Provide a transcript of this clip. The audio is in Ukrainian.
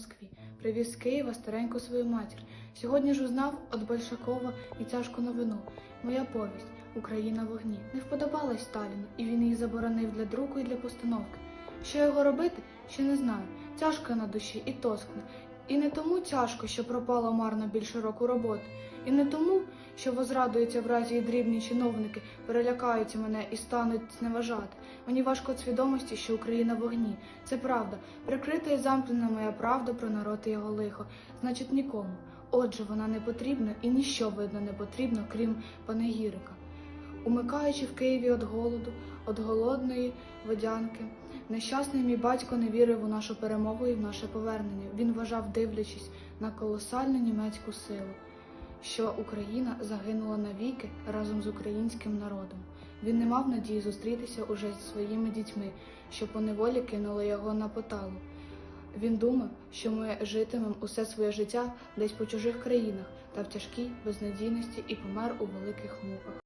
Москві. Привіз з Києва стареньку свою матір. Сьогодні ж узнав от Большакова і тяжку новину. Моя повість Україна в вогні не вподобалась Сталіну, і він її заборонив для друку і для постановки. Що його робити, ще не знаю. Тяжко на душі і тоскне. І не тому тяжко, що пропало марно більше року роботи, і не тому, що возрадуються в разі і дрібні чиновники, перелякаються мене і стануть зневажати. Мені важко від свідомості, що Україна в вогні. Це правда. Прикрита і замкнена моя правда про народ і його лихо. Значить, нікому. Отже, вона не потрібна і ніщо видно не потрібно, крім панегірика. Умикаючи в Києві від голоду, від голодної водянки, нещасний мій батько не вірив у нашу перемогу і в наше повернення. Він вважав, дивлячись на колосальну німецьку силу, що Україна загинула навіки разом з українським народом. Він не мав надії зустрітися уже зі своїми дітьми, що поневолі кинули його на поталу. Він думав, що ми житимемо усе своє життя десь по чужих країнах та в тяжкій безнадійності і помер у великих муках.